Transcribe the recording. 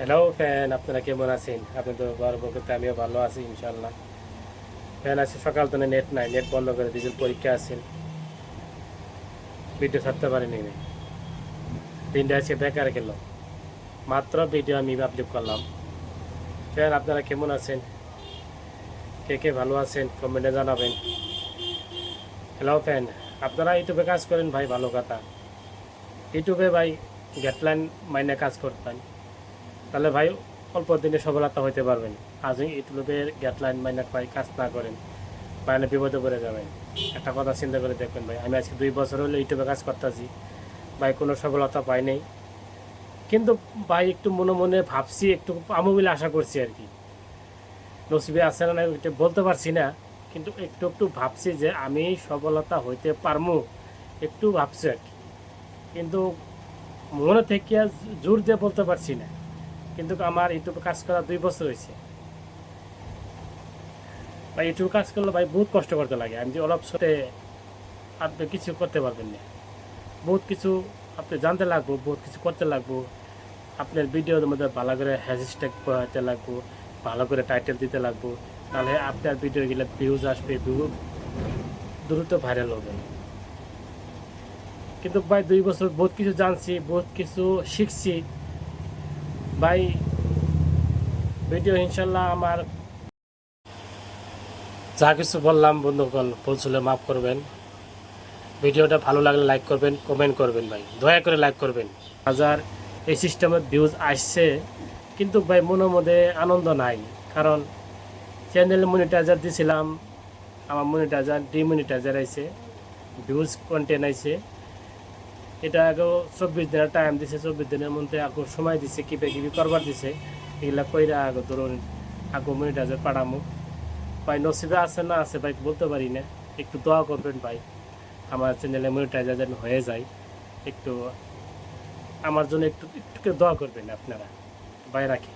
Hello fan আপনারা কেমন আছেন? আপনি তো গর্ব করতে আমিও ভালো আছি ইনশাল্লাহ ফ্যান আছে, সকাল তো নেট নাই, নেট বন্ধ করে দিয়েছেন পরীক্ষা আছেন। ভিডিও ছাড়তে পারিনি দিনটা আজকে বেকার গেল। মাত্র ভিডিও আমি আপলোড করলাম। ফ্যান আপনারা কেমন আছেন? কে কে ভালো আছেন? কমেন্টে জানাবেন। হ্যালো ফ্যান আপনারা ইউটিউবে কাজ করেন ভাই, ভালো কথা। ইউটিউবে ভাই গেটলাইন মাইনে কাজ করতেন। তাহলে ভাই অল্প দিনে সফলতা হইতে পারবেন। আজ ইউটিউবের গেটলাইন মাইনার ভাই কাজ না করেন মাইনে বিপদে পড়ে যাবেন। একটা কথা চিন্তা করে দেখবেন ভাই, আমি আজকে দুই বছর হলো ইউটিউবে কাজ করতেছি, ভাই কোনো সফলতা পাই নাই। কিন্তু ভাই একটু মনে মনে ভাবছি, একটু আমু বলে আশা করছি আর কি। নসিবে আছে না ওইটা বলতে পারছি না, কিন্তু একটু একটু ভাবছি যে আমি সফলতা হইতে পারমু, একটু ভাবছি আর কি। কিন্তু মনে থেকে জোর দিয়ে বলতে পারছি না। কিন্তু আমার ইউটিউবে কাজ করা দুই বছর হয়েছে। ভাই ইউটিউবে কাজ করলে ভাই বহুত কষ্ট করতে লাগে। আমি যে অলপ সাথে আপনি কিছু করতে পারবেন না। বহুত কিছু আপনি জানতে লাগবো, বহুত কিছু করতে লাগবো। আপনার ভিডিওর মধ্যে ভালো করে হ্যাশট্যাগ পড়াতে লাগবো, ভালো করে টাইটেল দিতে লাগবো। তাহলে আপনার ভিডিওগুলো ভিউজ আসবে ভিউ- দ্রুত ভাইরাল হবে। কিন্তু ভাই, দুই বছর বহুত কিছু জানছি, বহুত কিছু শিখছি। ভাই ভিডিও ইনশাল্লাহ আমার যা কিছু বললাম বন্ধুগণ বলছিল মাফ করবেন। ভিডিওটা ভালো লাগলে লাইক করবেন কমেন্ট করবেন ভাই। দয়া করে লাইক করবেন। হাজার এই সিস্টেমের ভিউজ আসছে, কিন্তু ভাই মনের মধ্যে আনন্দ নাই। কারণ চ্যানেল মনিটাইজার দিছিলাম, আমার মনিটাইজার ডিমনিটাইজার আইছে ভিউজ কন্টেন্ট আইছে। এটা আগেও চব্বিশ দিনের টাইম দিছে, চব্বিশ দিনের মধ্যে আগো সময় দিছে, কিবে কিবি করবার দিছে। এগুলা কইরা আগো ধরুন আগো মনিটাইজার পাঠামো ভাই নসিবে আছে না আছে ভাই বলতে পারি না। একটু দোয়া করবেন ভাই, আমার চ্যানেলে মনিটাইজার যেন হয়ে যায়। একটু, আমার জন্য একটু একটু দোয়া করবেন আপনারা। ভাই রাখি।